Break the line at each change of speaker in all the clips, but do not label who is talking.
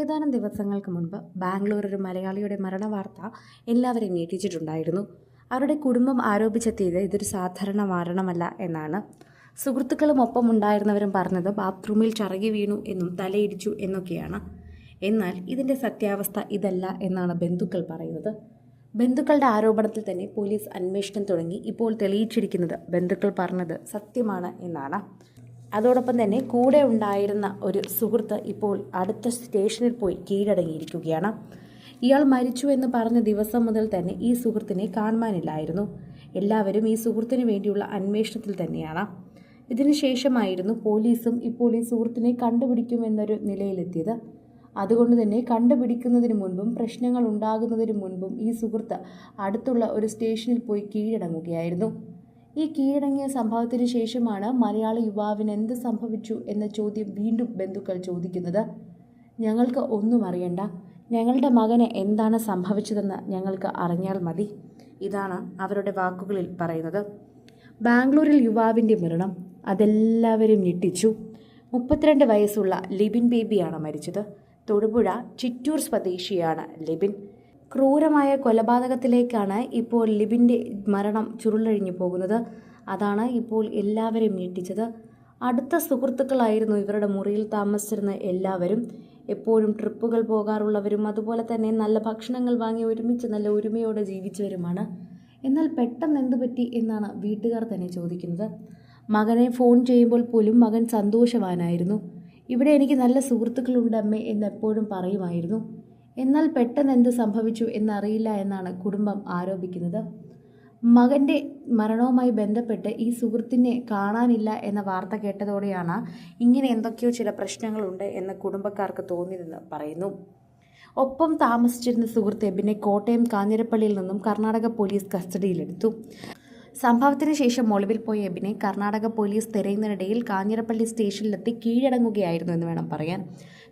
ഏതാനും ദിവസങ്ങൾക്ക് മുൻപ് ബാംഗ്ലൂർ ഒരു മലയാളിയുടെ മരണവാർത്ത എല്ലാവരെയും ഞെട്ടിച്ചിട്ടുണ്ടായിരുന്നു. അവരുടെ കുടുംബം ആരോപിച്ചെത്തിയത് ഇതൊരു സാധാരണ മരണമല്ല എന്നാണ്. സുഹൃത്തുക്കളും ഒപ്പം ഉണ്ടായിരുന്നവരും പറഞ്ഞത് ബാത്റൂമിൽ ചറകി വീണു എന്നും തലയിടിച്ചു എന്നൊക്കെയാണ്. എന്നാൽ ഇതിന്റെ സത്യാവസ്ഥ ഇതല്ല എന്നാണ് ബന്ധുക്കൾ പറയുന്നത്. ബന്ധുക്കളുടെ ആരോപണത്തിൽ തന്നെ പോലീസ് അന്വേഷണം തുടങ്ങി. ഇപ്പോൾ തെളിയിച്ചിരിക്കുന്നത് ബന്ധുക്കൾ പറഞ്ഞത് സത്യമാണ് എന്നാണ്. അതോടൊപ്പം തന്നെ കൂടെ ഉണ്ടായിരുന്ന ഒരു സുഹൃത്ത് ഇപ്പോൾ അടുത്ത സ്റ്റേഷനിൽ പോയി കീഴടങ്ങിയിരിക്കുകയാണ്. ഇയാൾ മരിച്ചു എന്ന് പറഞ്ഞ ദിവസം മുതൽ തന്നെ ഈ സുഹൃത്തിനെ കാണുവാനില്ലായിരുന്നു. എല്ലാവരും ഈ സുഹൃത്തിന് വേണ്ടിയുള്ള അന്വേഷണത്തിൽ തന്നെയാണ്. ഇതിനുശേഷമായിരുന്നു പോലീസും ഇപ്പോൾ ഈ സുഹൃത്തിനെ കണ്ടുപിടിക്കുമെന്നൊരു നിലയിലെത്തിയത്. അതുകൊണ്ട് തന്നെ കണ്ടുപിടിക്കുന്നതിന് മുൻപും പ്രശ്നങ്ങൾ ഉണ്ടാകുന്നതിന് മുൻപും ഈ സുഹൃത്ത് അടുത്തുള്ള ഒരു സ്റ്റേഷനിൽ പോയി കീഴടങ്ങുകയായിരുന്നു. ഈ കീഴടങ്ങിയ സംഭവത്തിന് ശേഷമാണ് മലയാള യുവാവിന് എന്ത് സംഭവിച്ചു എന്ന ചോദ്യം വീണ്ടും ബന്ധുക്കൾ ചോദിക്കുന്നത്. ഞങ്ങൾക്ക് ഒന്നും അറിയണ്ട. ഞങ്ങളുടെ മകന് എന്താണ് സംഭവിച്ചതെന്ന് ഞങ്ങൾക്ക് അറിഞ്ഞാൽ മതി. ഇതാണ് അവരുടെ വാക്കുകളിൽ പറയുന്നത്. ബാംഗ്ലൂരിൽ യുവാവിന്റെ മരണം. അതെല്ലാവരും ഞെട്ടിച്ചു. മുപ്പത്തിരണ്ട് വയസ്സുള്ള ലിബിൻ ബേബിയാണ് മരിച്ചത്. തൊടുപുഴ ചിറ്റൂർ സ്വദേശിയാണ് ലിബിൻ. ക്രൂരമായ കൊലപാതകത്തിലേക്കാണ് ഇപ്പോൾ ലിബിന്റെ മരണം ചുരുളഴിഞ്ഞു പോകുന്നത്. അതാണ് ഇപ്പോൾ എല്ലാവരെയും ഞെട്ടിച്ചത്. അടുത്ത സുഹൃത്തുക്കളായിരുന്നു ഇവരുടെ മുറിയിൽ താമസിച്ചിരുന്ന എല്ലാവരും. എപ്പോഴും ട്രിപ്പുകൾ പോകാറുള്ളവരും അതുപോലെ തന്നെ നല്ല ഭക്ഷണങ്ങൾ വാങ്ങി ഒരുമിച്ച് നല്ല ഒരുമയോടെ ജീവിച്ചവരുമാണ്. എന്നാൽ പെട്ടെന്ന് എന്തു പറ്റി എന്നാണ് വീട്ടുകാർ തന്നെ ചോദിക്കുന്നത്. മകനെ ഫോൺ ചെയ്യുമ്പോൾ പോലും മകൻ സന്തോഷവാനായിരുന്നു. ഇവിടെ എനിക്ക് നല്ല സുഹൃത്തുക്കളുണ്ട് അമ്മേ എന്ന് എപ്പോഴും പറയുമായിരുന്നു. എന്നാൽ പെട്ടെന്ന് എന്ത് സംഭവിച്ചു എന്നറിയില്ല എന്നാണ് കുടുംബം ആരോപിക്കുന്നത്. മകന്റെ മരണവുമായി ബന്ധപ്പെട്ട് ഈ സുഹൃത്തിനെ കാണാനില്ല എന്ന വാർത്ത കേട്ടതോടെയാണ് ഇങ്ങനെ എന്തൊക്കെയോ ചില പ്രശ്നങ്ങളുണ്ട് എന്ന് കുടുംബക്കാർക്ക് തോന്നിയതെന്ന് പറയുന്നു. ഒപ്പം താമസിച്ചിരുന്ന സുഹൃത്ത് എബിനെ കോട്ടയം കാഞ്ഞിരപ്പള്ളിയിൽ നിന്നും കർണാടക പോലീസ് കസ്റ്റഡിയിലെടുത്തു. സംഭവത്തിന് ശേഷം ഒളിവിൽ പോയ എബിനെ കർണാടക പോലീസ് തിരയുന്നതിനിടയിൽ കാഞ്ഞിരപ്പള്ളി സ്റ്റേഷനിലെത്തി കീഴടങ്ങുകയായിരുന്നു എന്ന് വേണം പറയാൻ.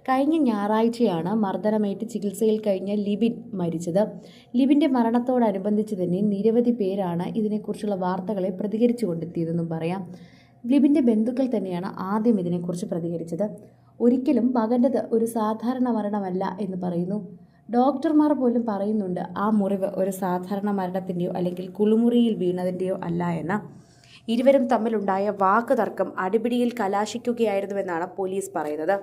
കഴിഞ്ഞ ഞായറാഴ്ചയാണ് മർദ്ദനമേറ്റ് ചികിത്സയിൽ കഴിഞ്ഞ ലിബിൻ മരിച്ചത്. ലിബിന്റെ മരണത്തോടനുബന്ധിച്ച് തന്നെ നിരവധി പേരാണ് ഇതിനെക്കുറിച്ചുള്ള വാർത്തകളെ പ്രതികരിച്ചു കൊണ്ടെത്തിയതെന്നും പറയാം. ലിബിന്റെ ബന്ധുക്കൾ തന്നെയാണ് ആദ്യം ഇതിനെക്കുറിച്ച് പ്രതികരിച്ചത്. ഒരിക്കലും മകന്റെത് ഒരു സാധാരണ മരണമല്ല എന്ന് പറയുന്നു. ഡോക്ടർമാർ പോലും പറയുന്നുണ്ട് ആ മുറിവ് ഒരു സാധാരണ മരണത്തിന്റെയോ അല്ലെങ്കിൽ കുളിമുറിയിൽ വീണതിന്റെയോ അല്ല എന്ന്. ഇരുവരും തമ്മിലുണ്ടായ വാക്കുതർക്കം അടിപിടിയിൽ കലാശിക്കുകയായിരുന്നുവെന്നാണ് പോലീസ് പറയുന്നത്.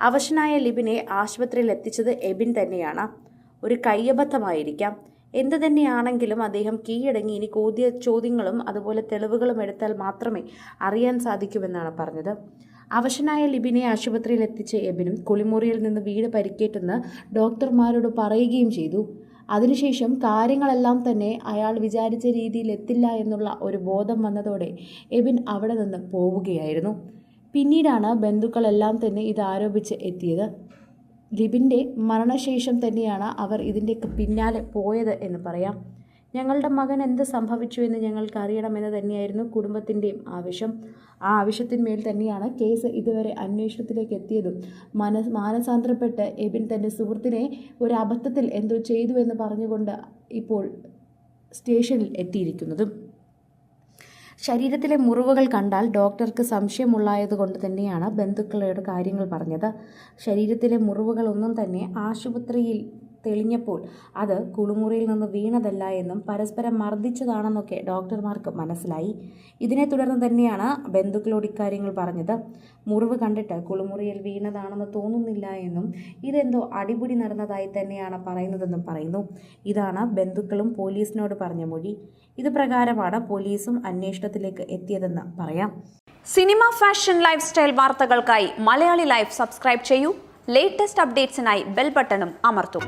അവശനായ ലിബിനെ ആശുപത്രിയിൽ എത്തിച്ചത് എബിൻ തന്നെയാണ്. ഒരു കയ്യബദ്ധമായിരിക്കാം. എന്തു തന്നെയാണെങ്കിലും അദ്ദേഹം കീഴടങ്ങി ഇനി കോതിയ ചോദ്യങ്ങളും അതുപോലെ തെളിവുകളും എടുത്താൽ മാത്രമേ അറിയാൻ സാധിക്കുമെന്നാണ് പറഞ്ഞത്. അവശനായ ലിബിനെ ആശുപത്രിയിൽ എത്തിച്ച എബിനും കുളിമുറിയിൽ നിന്ന് വീട് പരിക്കേറ്റെന്ന് ഡോക്ടർമാരോട് പറയുകയും ചെയ്തു. അതിനുശേഷം കാര്യങ്ങളെല്ലാം തന്നെ അയാൾ വിചാരിച്ച രീതിയിൽ എത്തില്ല എന്നുള്ള ഒരു ബോധം വന്നതോടെ എബിൻ അവിടെ നിന്ന് പോവുകയായിരുന്നു. പിന്നീടാണ് ബന്ധുക്കളെല്ലാം തന്നെ ഇത് ആരോപിച്ച് എത്തിയത്. ലിബിന്റെ മരണശേഷം തന്നെയാണ് അവർ ഇതിന്റെയൊക്കെ പിന്നാലെ പോയത് എന്ന് പറയാം. ഞങ്ങളുടെ മകൻ എന്ത് സംഭവിച്ചു എന്ന് ഞങ്ങൾക്ക് അറിയണമെന്ന് തന്നെയായിരുന്നു കുടുംബത്തിന്റെയും ആവശ്യം. ആ ആവശ്യത്തിന്മേൽ തന്നെയാണ് കേസ് ഇതുവരെ അന്വേഷണത്തിലേക്ക് എത്തിയതും. മനസ് മാനസാന്തരപ്പെട്ട് എബിൻ തന്റെ സുഹൃത്തിനെ ഒരു അബദ്ധത്തിൽ എന്തോ ചെയ്തു എന്ന് പറഞ്ഞുകൊണ്ട് ഇപ്പോൾ സ്റ്റേഷനിൽ എത്തിയിരിക്കുന്നതും. ശരീരത്തിലെ മുറിവുകൾ കണ്ടാൽ ഡോക്ടർക്ക് സംശയമുള്ളായതുകൊണ്ട് തന്നെയാണ് ബന്ധുക്കളോട് കാര്യങ്ങൾ പറഞ്ഞത്. ശരീരത്തിലെ മുറിവുകളൊന്നും തന്നെ ആശുപത്രിയിൽ തെളിഞ്ഞപ്പോൾ അത് കുളിമുറിയിൽ നിന്ന് വീണതല്ല എന്നും പരസ്പരം മർദ്ദിച്ചതാണെന്നൊക്കെ ഡോക്ടർമാർക്ക് മനസ്സിലായി. ഇതിനെ തുടർന്ന് തന്നെയാണ് ബന്ധുക്കളോട് ഇക്കാര്യങ്ങൾ പറഞ്ഞത്. മുറിവ് കണ്ടിട്ട് കുളിമുറിയിൽ വീണതാണെന്ന് തോന്നുന്നില്ല എന്നും ഇതെന്തോ അടിപിടി നടന്നതായി തന്നെയാണ് പറയുന്നതെന്നും പറയുന്നു. ഇതാണ് ബന്ധുക്കളും പോലീസിനോട് പറഞ്ഞ മൊഴി. ഇത് പ്രകാരമാണ് പോലീസും അന്വേഷണത്തിലേക്ക് എത്തിയതെന്ന് പറയാം.
സിനിമ ഫാഷൻ ലൈഫ് സ്റ്റൈൽ വാർത്തകൾക്കായി മലയാളി ലൈഫ് സബ്സ്ക്രൈബ് ചെയ്യൂ. ലേറ്റസ്റ്റ് അപ്ഡേറ്റ്സിനായി ബെൽ ബട്ടണും അമർത്തും.